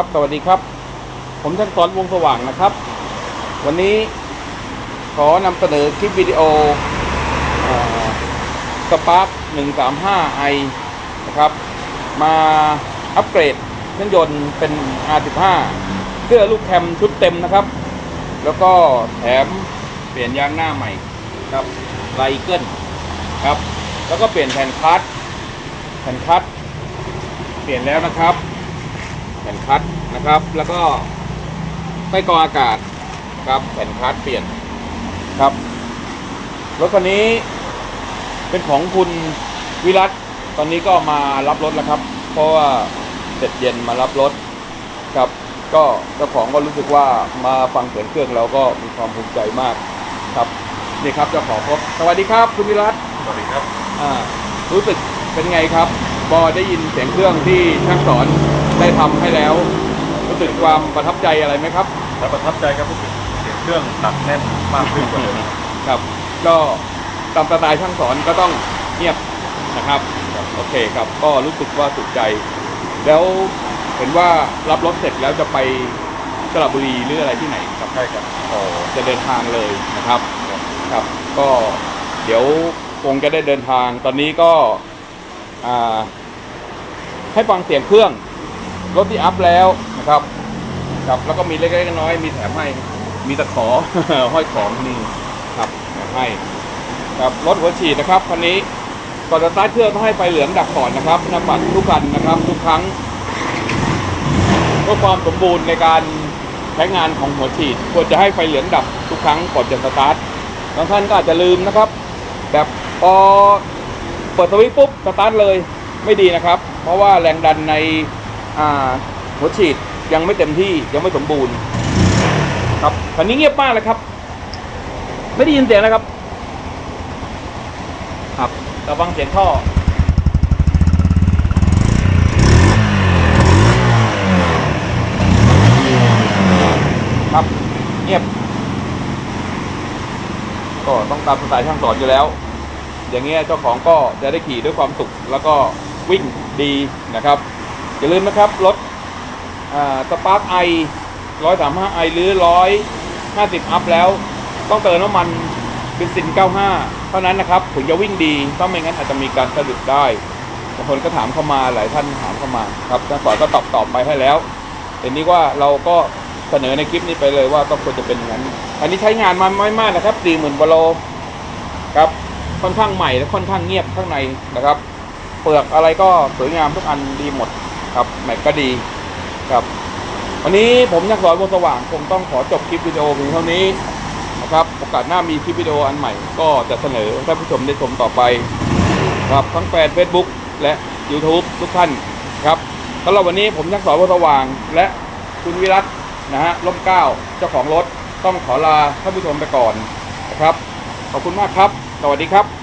ครับ สวัสดีครับ ผมช่างสอนวงสว่างนะครับ วันนี้ขอนำเสนอคลิปวิดีโอสปาร์ค135 i นะครับ มาอัปเกรดเครื่องยนต์เป็น R15 เสื้อลูกแคมชุดเต็มนะครับ แล้วก็แถมเปลี่ยนยางหน้าใหม่ครับไลเกิลครับ แล้วก็เปลี่ยนแผ่นคัดแผ่นคัดเปลี่ยนแล้วนะครับ ผ่นคัดนะครับ แล้วก็ไส้กรองอากาศครับแผ่นคัดเปลี่ยนครับรถคันนี้เป็นของคุณวิรัตตอนนี้ก็มารับรถแล้วครับ เพราะว่าเสร็จเย็นมารับรถครับ ก็เจ้าของก็รู้สึกว่ามาฟังเสียงเครื่องเราก็มีความภูมิใจมากครับนี่ครับเจ้าของครับสวัสดีครับคุณวิรัตสวัสดีครับอ่ารู้สึกเป็นไงครับ พอได้ยินเสียงเครื่องที่ช่างสอนได้ทำให้แล้ว รู้สึกความประทับใจอะไรไหมครับและประทับใจครับรู้สึกเสียงเครื่องตัดแน่นมากขึ้นกว่าเดิมครับ ก็ตามสไตล์ช่างสอนก็ต้องเงียบนะครับโอเคครับก็รู้สึกว่าสุขใจ แล้วเห็นว่ารับรถเสร็จแล้วจะไปสระบุรีหรืออะไรที่ไหนครับใช่ครับอ๋อจะเดินทางเลยนะครับครับ ก็เดี๋ยวคงจะได้เดินทางตอนนี้ก็อ่า ให้ฟังเสียงเครื่องรถที่อัพแล้วนะครับครับแล้วก็มีเล็กๆน้อยๆมีแถมให้มีตะขอห้อยของนี่ครับให้ครับรถหัวฉีดนะครับคันนี้ก่อนจะสตาร์ทเครื่องต้องให้ไฟเหลืองดับก่อนนะครับน้าปัดทุกคันนะครับทุกครั้งเพื่อความสมบูรณ์ในการใช้งานของหัวฉีดควรจะให้ไฟเหลืองดับทุกครั้งก่อนจะสตาร์ทบางท่านก็อาจจะลืมนะครับ แบบพอเปิดสวิตช์ปุ๊บสตาร์ทเลย ไม่ดีนะครับ เพราะว่าแรงดันในหัวฉีดยังไม่เต็มที่ยังไม่สมบูรณ์ ครับคันนี้เงียบมากเลยครับ ไม่ได้ยินเสียงนะครับ ครับราฟังเสียงท่อครับเงียบ ก็ต้องตามสไตล์ช่างสอนอยู่แล้ว อย่างเงี้ยเจ้าของก็จะได้ขี่ด้วยความสุขแล้วก็ วิ่งดีนะครับ อย่าลืมนะครับ รถสปาร์คไอร้อยสามห้าไอหรือร้อยห้าสิบอัพแล้ว ต้องเติมน้ำมันเบนซิน 95 เท่านั้นนะครับถึงจะวิ่งดีเพราไม่งั้นอาจจะมีการสะดุดได้บางคนก็ถามเข้ามาหลายท่านถามเข้ามาครับช่างสอนก็ตอบตอบไปให้แล้วเห็นนี้ว่าเราก็เสนอในคลิปนี้ไปเลยว่าต้องควรจะเป็นอย่างนั้น อันนี้ใช้งานมาไม่มากนะครับสี่หมื่นกว่าโลครับค่อนข้างใหม่และค่อนข้างเงียบข้างในนะครับ เปลือกอะไรก็สวยงามทุกอันดีหมดครับแม็กก็ดีครับ วันนี้ผมนักษ์สอนบนสว่างคงต้องขอจบคลิปวิดีโอเพียงเท่านี้นะครับโอกาสหน้ามีคลิปวิดีโออันใหม่ ก็จะเสนอให้ท่านผู้ชมได้ชมต่อไปครับทั้งแฟน Facebook และ YouTube ทุกท่านครับสำหรับวันนี้ผมนักษ์สอนบนสว่าง และคุณวิรัตนะฮะร่มเก้าเจ้าของรถต้องขอลาท่านผู้ชมไปก่อนนะครับ ขอบคุณมากครับ สวัสดีครับ